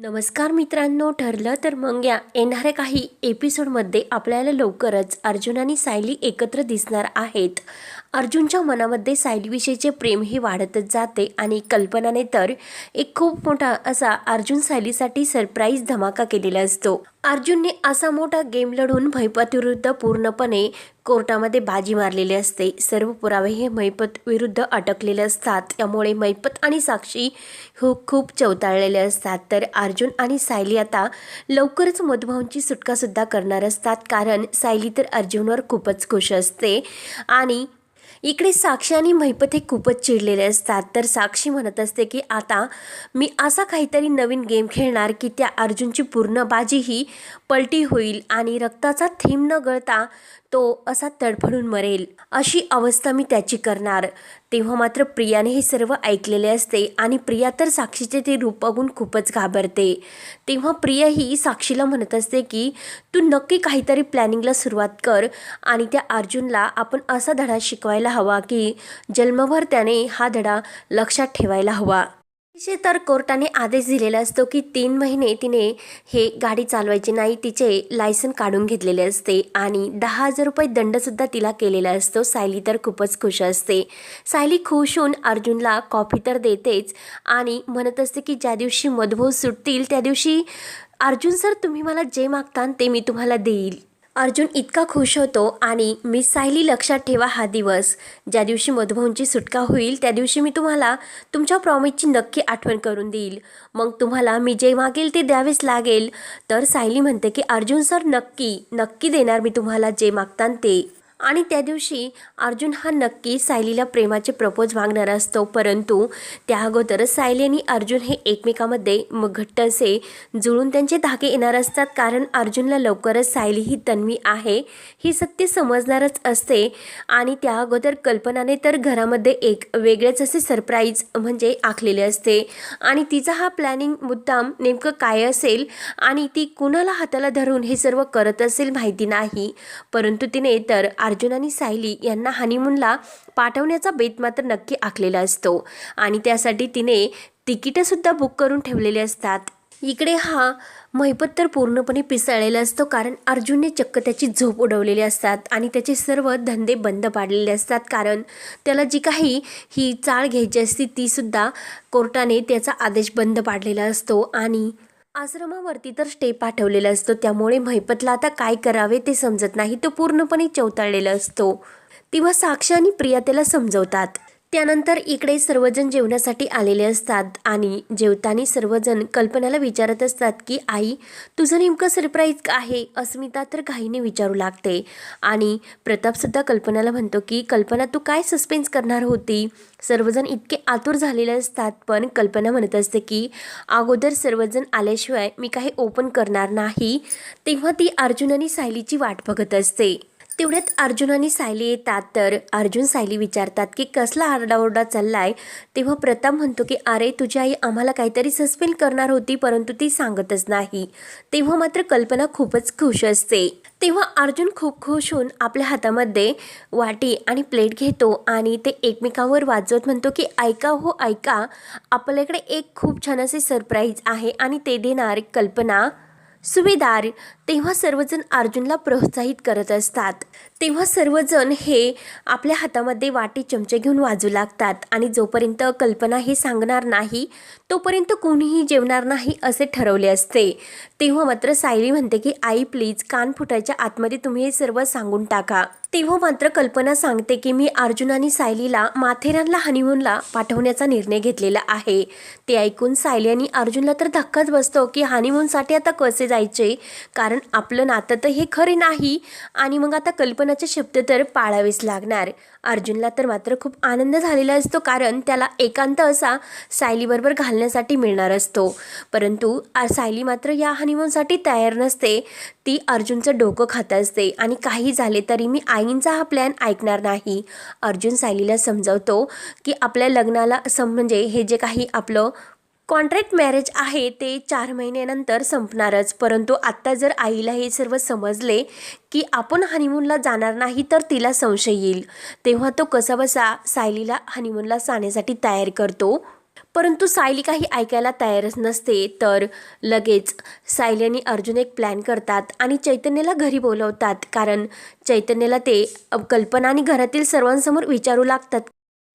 नमस्कार मित्रांनो ठरलं तर मग या. येणाऱ्या काही एपिसोडमध्ये आपल्याला लवकरच अर्जुन आणि सायली एकत्र दिसणार आहेत. अर्जुनच्या मनामध्ये सायलीविषयीचे प्रेम हे वाढतच जाते आणि कल्पनाने तर एक खूप मोठा असा अर्जुन सायलीसाठी सरप्राईज धमाका केलेला असतो. अर्जुनने असा मोठा गेम लढून भैपत विरुद्ध पूर्णपणे कोर्टामध्ये बाजी मारलेली असते. सर्व पुरावे हे मैपत विरुद्ध अटकलेले असतात. त्यामुळे मैपत आणि साक्षी हो खूप चवताळलेले असतात. तर अर्जुन आणि सायली आता लवकरच मधुभाऊंची सुटकासुद्धा करणार असतात. कारण सायली तर अर्जुनवर खूपच खुश असते आणि इकडे साक्षी आणि महिपत हे खूपच चिडलेले असतात. तर साक्षी म्हणत असते की आता मी असा काहीतरी नवीन गेम खेळणार की त्या अर्जुनची पूर्ण बाजी ही पलटी होईल आणि रक्ताचा थेंब न गळता तो असा तडफडून मरेल. अशी अवस्था मी त्याची करणार. तेव्हा मात्र प्रियाने हे सर्व ऐकलेले असते आणि प्रिया तर साक्षीचे ते रूप बघून खूपच घाबरते. तेव्हा प्रिया ही साक्षीला म्हणत असते की तू नक्की काहीतरी प्लॅनिंगला सुरुवात कर आणि त्या अर्जुनला आपण असा धडा शिकवायला हवा की जन्मभर त्याने हा धडा लक्षात ठेवायला हवा. तिचे तर कोर्टाने आदेश दिलेला असतो की तीन महिने तिने हे गाडी चालवायची नाही तिचे लायसन काढून घेतलेले असते आणि दहा हजार रुपये दंडसुद्धा तिला केलेला असतो. सायली तर खूपच खुश असते. सायली खुश होऊन अर्जुनला कॉफी तर देतेच आणि म्हणत असते की ज्या दिवशी मधुभाऊ सुटतील त्या दिवशी अर्जुन सर तुम्ही मला जे मागतान ते मी तुम्हाला देईल. अर्जुन इतका खुश होतो आणि मी सायली लक्षात ठेवा हा दिवस. ज्या दिवशी मधुभाऊंची सुटका होईल त्या दिवशी मी तुम्हाला तुमच्या प्रॉमिसची नक्की आठवण करून देईल. मग तुम्हाला मी जे मागेल ते द्यावेच लागेल. तर सायली म्हणते की अर्जुन सर नक्की नक्की देणार मी तुम्हाला जे मागतान ते. आणि त्या दिवशी अर्जुन हा नक्की सायलीला प्रेमाचे प्रपोज मागणार असतो. परंतु त्या अगोदर सायली आणि अर्जुन हे एकमेकामध्ये मग घट्ट असे जुळून त्यांचे धागे येणार असतात. कारण अर्जुनला लवकरच सायली ही तन्वी आहे. ही सत्य समजणारच असते. आणि त्या अगोदर कल्पनाने तर घरामध्ये एक वेगळेच असे सरप्राईज म्हणजे आखलेले असते. आणि तिचा हा प्लॅनिंग मुद्दाम नेमकं काय असेल? आणि ती कुणाला हाताला धरून हे सर्व करत असेल माहिती नाही. परंतु तिने तर अर्जुन आणि सायली यांना हनीमूनला पाठवण्याचा बेत मात्र नक्की आखलेला असतो. आणि त्यासाठी तिने तिकीटंसुद्धा बुक करून ठेवलेले असतात. इकडे हा महिपत तर पूर्णपणे पिसळलेला असतो कारण अर्जुनने चक्क त्याची झोप उडवलेली असतात आणि त्याचे सर्व धंदे बंद पाडलेले असतात कारण त्याला जी काही ही चाळ घ्यायची असती तीसुद्धा कोर्टाने त्याचा आदेश बंद पाडलेला असतो आणि आश्रमावरती तर स्टे पाठवलेला असतो. त्यामुळे महिपतला आता काय करावे ते समजत नाही. तो पूर्णपणे चवताळलेला असतो. तेव्हा साक्ष आणि प्रिया त्याला समजवतात. त्यानंतर इकडे सर्वजण जेवणासाठी आलेले असतात आणि जेवताना सर्वजण कल्पनाला विचारत असतात की आई तुझं नेमकं सरप्राईज आहे? अस्मिता तर घाईने विचारू लागते. आणि प्रतापसुद्धा कल्पनाला म्हणतो की कल्पना तू काय सस्पेन्स करणार होती? सर्वजण इतके आतुर झालेले असतात पण कल्पना म्हणत असते की अगोदर सर्वजण आल्याशिवाय मी काही ओपन करणार नाही. तेव्हा ती अर्जुन आणि सायलीची वाट बघत असते. तेवढ्यात अर्जुन आणि सायली येतात. तर अर्जुन सायली विचारतात की कसला आरडाओरडा चाललाय? तेव्हा प्रताप म्हणतो की अरे तुझी आई आम्हाला काहीतरी सस्पेंड करणार होती परंतु ती सांगतच नाही. तेव्हा मात्र कल्पना खूपच खुश असते. तेव्हा अर्जुन खूप खुश होऊन आपल्या हातामध्ये वाटी आणि प्लेट घेतो आणि ते एकमेकांवर वाजवत म्हणतो की ऐका हो ऐका आपल्याकडे एक खूप छान असे सरप्राईज आहे आणि ते देणार कल्पना सुभेदार तेव्हा सर्वजण अर्जुनला प्रोत्साहित करत असतात. तेव्हा सर्वजण हे आपल्या हातामध्ये वाटी चमचे घेऊन वाजू लागतात आणि जोपर्यंत कल्पना हे सांगणार नाही तोपर्यंत कोणीही जेवणार नाही असे ठरवले असते. तेव्हा मात्र सायली म्हणते की आई प्लीज कान फुटायच्या आतमध्ये तुम्ही हे सर्व सांगून टाका. तेव्हा मात्र कल्पना सांगते की मी अर्जुन आणि सायलीला माथेरानला हनीमूनला पाठवण्याचा निर्णय घेतलेला आहे. ते ऐकून सायली आणि अर्जुनला तर धक्काच बसतो की हनीमूनसाठी आता कसे जायचे? कारण आपलं नातं तर हे खरे नाही. आणि मग आता कल्पना कल्पनाचे शब्द तर पाळावेच लागणार. अर्जुनला तर मात्र खूप आनंद झालेला असतो कारण त्याला एकांत असा सायलीबरोबर घालण्यासाठी मिळणार असतो. परंतु सायली मात्र या हनीमूनसाठी तयार नसते. ती अर्जुनचं डोकं खात असते आणि काही झाले तरी मी आईंचा हा प्लॅन ऐकणार नाही. अर्जुन सायलीला समजावतो की आपल्या लग्नाला सम म्हणजे हे जे काही आपलं कॉन्ट्रॅक्ट मॅरेज आहे ते चार महिन्यानंतर संपणारच. परंतु आत्ता जर आईला हे सर्व समजले की आपण हनीमूनला जाणार नाही तर तिला संशय येईल. तेव्हा तो कसा बसा सायलीला हनीमूनला जाण्यासाठी तयार करतो. परंतु सायली काही ऐकायला तयारच नसते तर लगेच सायली आणि अर्जुन एक प्लॅन करतात आणि चैतन्याला घरी बोलवतात. कारण चैतन्याला ते कल्पना आणि घरातील सर्वांसमोर विचारू लागतात.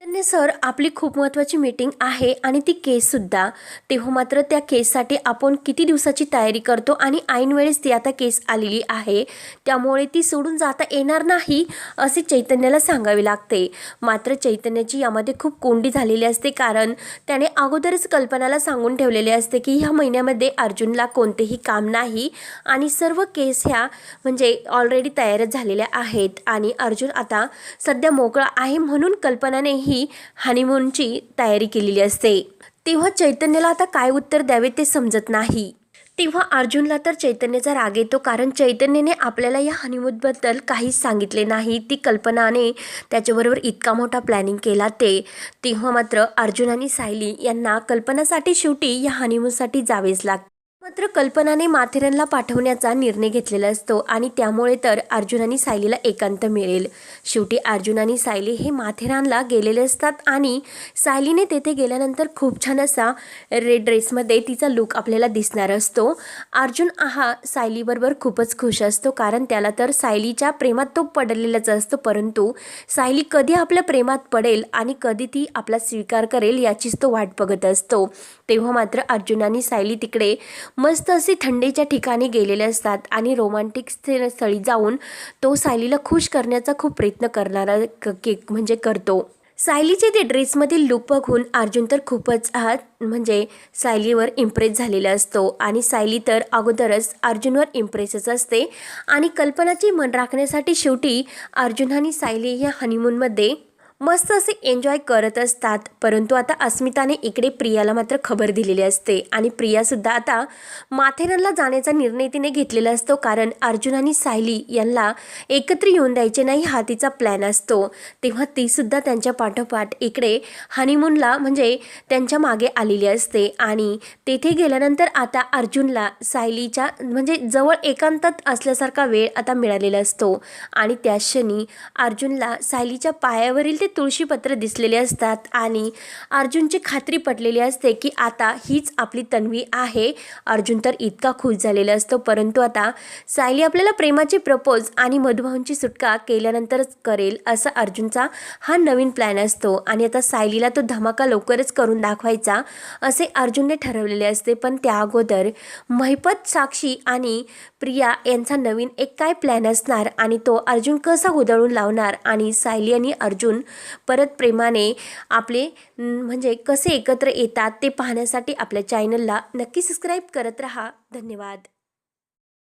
चैतन्य सर आपली खूप महत्त्वाची मीटिंग आहे आणि ती केससुद्धा तेव्हा मात्र त्या केससाठी आपण किती दिवसाची तयारी करतो आणि ऐनवेळेस ती आता केस आलेली आहे. त्यामुळे ती सोडून जाता येणार नाही असे चैतन्याला सांगावे लागते. मात्र चैतन्याची यामध्ये खूप कोंडी झालेली असते कारण त्याने अगोदरच कल्पनाला सांगून ठेवलेले असते की ह्या महिन्यामध्ये अर्जुनला कोणतेही काम नाही आणि सर्व केस ह्या म्हणजे ऑलरेडी तयारच झालेल्या आहेत आणि अर्जुन आता सध्या मोकळा आहे म्हणून कल्पनाने ही ही हनीमूनची तयारी केलेली असते. तेव्हा चैतन्याला आता काय उत्तर द्यावे ते समजत नाही. तेव्हा अर्जुनला तर चैतन्याचा राग येतो कारण चैतन्याने आपल्याला या हनीमूनबद्दल काहीच सांगितले नाही. ती कल्पनाने त्याच्याबरोबर इतका मोठा प्लॅनिंग केला ते. तेव्हा मात्र अर्जुन आणि सायली यांना कल्पनासाठी शेवटी या हनीमूनसाठी जावेच लागते. मात्र कल्पनाने माथेरनला पाठवण्याचा निर्णय घेतलेला असतो आणि त्यामुळे तर अर्जुन आणि सायलीला एकांत मिळेल. शेवटी अर्जुन आणि सायली हे माथेरानला गेलेले असतात आणि सायलीने तेथे गेल्यानंतर खूप छान असा रेड ड्रेसमध्ये तिचा लुक आपल्याला दिसणार असतो. अर्जुन हा सायलीबरोबर खूपच खुश असतो कारण त्याला तर सायलीच्या प्रेमात तो पडलेलाच असतो. परंतु सायली कधी आपल्या प्रेमात पडेल आणि कधी ती आपला स्वीकार करेल याचीच तो वाट बघत असतो. तेव्हा मात्र अर्जुन आणि सायली तिकडे मस्त असे थंडीच्या ठिकाणी गेलेले असतात आणि रोमांटिक स्थळी जाऊन तो सायलीला खुश करण्याचा खूप प्रयत्न करणारा क- केक म्हणजे करतो. सायलीचे ते ड्रेसमधील लुक बघून अर्जुन तर खूपच हा म्हणजे सायलीवर इम्प्रेस झालेला असतो आणि सायली तर अगोदरच अर्जुनवर इम्प्रेसच असते आणि कल्पनाची मन राखण्यासाठी शेवटी अर्जुन आणि सायली या हनीमूनमध्ये मस्त असे एन्जॉय करत असतात. परंतु आता अस्मिताने इकडे प्रियाला मात्र खबर दिलेली असते. आणि प्रियासुद्धा आता माथेरानला जाण्याचा निर्णय तिने घेतलेला असतो. कारण अर्जुन आणि सायली यांना एकत्र येऊन द्यायचे नाही हा तिचा प्लॅन असतो. तेव्हा तीसुद्धा त्यांच्या पाठोपाठ इकडे हनीमूनला म्हणजे त्यांच्या मागे आलेली असते. आणि तेथे गेल्यानंतर आता अर्जुनला सायलीच्या म्हणजे जवळ एकांतात असल्यासारखा वेळ आता मिळालेला असतो. आणि त्या क्षणी अर्जुनला सायलीच्या पायावरील ते तुळशीपत्र दिसलेले असतात आणि अर्जुनची खात्री पटलेली असते की आता हीच आपली तन्वी आहे. अर्जुन तर इतका खुश झालेला असतो परंतु आता सायली आपल्याला प्रेमाचे प्रपोज आणि मधुभाऊंची सुटका केल्यानंतरच करेल असा अर्जुनचा हा नवीन प्लॅन असतो. आणि आता सायलीला तो धमाका लवकरच करून दाखवायचा असे अर्जुनने ठरवलेले असते. पण त्या अगोदर महिपत साक्षी आणि प्रिया यांचा नवीन एक काय प्लॅन असणार आणि तो अर्जुन कसा उधळून लावणार आणि सायली आणि अर्जुन परत प्रेमाने आपले म्हणजे कसे एकत्र येतात ते पाहण्यासाठी आपल्या चॅनलला नक्की सबस्क्राईब करत राहा. धन्यवाद.